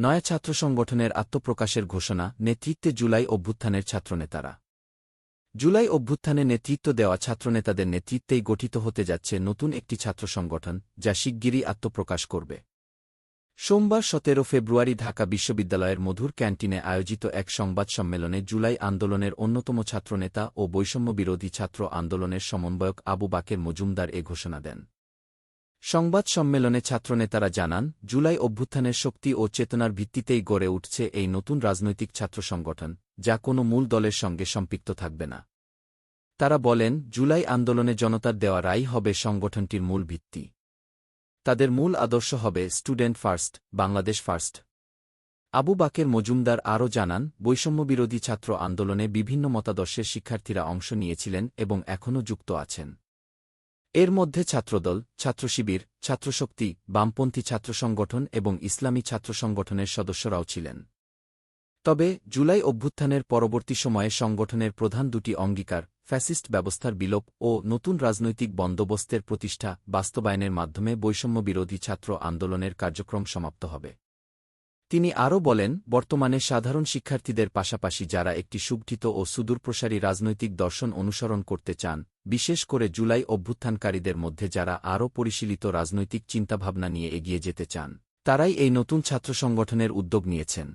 নয়া ছাত্র সংগঠনের আত্মপ্রকাশের ঘোষণা, নেতৃত্বে জুলাই অভ্যুত্থানের ছাত্রনেতারা। জুলাই অভ্যুত্থানে নেতৃত্ব দেওয়া ছাত্রনেতাদের নেতৃত্বেই গঠিত হতে যাচ্ছে নতুন একটি ছাত্র সংগঠন, যা শিগগিরই আত্মপ্রকাশ করবে। সোমবার সতেরো ফেব্রুয়ারি ঢাকা বিশ্ববিদ্যালয়ের মধুর ক্যান্টিনে আয়োজিত এক সংবাদ সম্মেলনে জুলাই আন্দোলনের অন্যতম ছাত্রনেতা ও বৈষম্যবিরোধী ছাত্র আন্দোলনের সমন্বয়ক আবু বাকের মজুমদার এ ঘোষণা দেন। সংবাদ সম্মেলনে ছাত্রনেতারা জানান, জুলাই অভ্যুত্থানের শক্তি ও চেতনার ভিত্তিতেই গড়ে উঠছে এই নতুন রাজনৈতিক ছাত্র সংগঠন, যা কোনো মূল দলের সঙ্গে সম্পৃক্ত থাকবে না। তারা বলেন, জুলাই আন্দোলনে জনতার দেওয়া রায় হবে সংগঠনটির মূল ভিত্তি। তাদের মূল আদর্শ হবে student first, Bangladesh first. Abu Bakar Majumdar আরও জানান, বৈষম্যবিরোধী ছাত্র আন্দোলনে বিভিন্ন মতাদর্শের শিক্ষার্থীরা অংশ নিয়েছিলেন এবং এখনও যুক্ত আছেন। এর মধ্যে ছাত্রদল, ছাত্রশিবির, ছাত্রশক্তি, বামপন্থী ছাত্র সংগঠন এবং ইসলামী ছাত্র সংগঠনের সদস্যরাও ছিলেন। তবে, জুলাই অভ্যুত্থানের পরবর্তী সময়ে সংগঠনের প্রধান দুটি অঙ্গীকার, ফ্যাসিস্ট ব্যবস্থার বিলোপ ও নতুন রাজনৈতিক বন্দোবস্তের প্রতিষ্ঠা, বাস্তবায়নের মাধ্যমে বৈষম্যবিরোধী ছাত্র আন্দোলনের কার্যক্রম সমাপ্ত হবে। তিনি আরও বলেন, বর্তমানে সাধারণ শিক্ষার্থীদের পাশাপাশি যারা একটি সুগঠিত ও সুদূরপ্রসারী রাজনৈতিক দর্শন অনুসরণ করতে চান, বিশেষ করে জুলাই অভ্যুত্থানকারীদের মধ্যে যারা আরও পরিশীলিত রাজনৈতিক চিন্তাভাবনা নিয়ে এগিয়ে যেতে চান, তারাই এই নতুন ছাত্র সংগঠনের উদ্যোগ নিয়েছেন।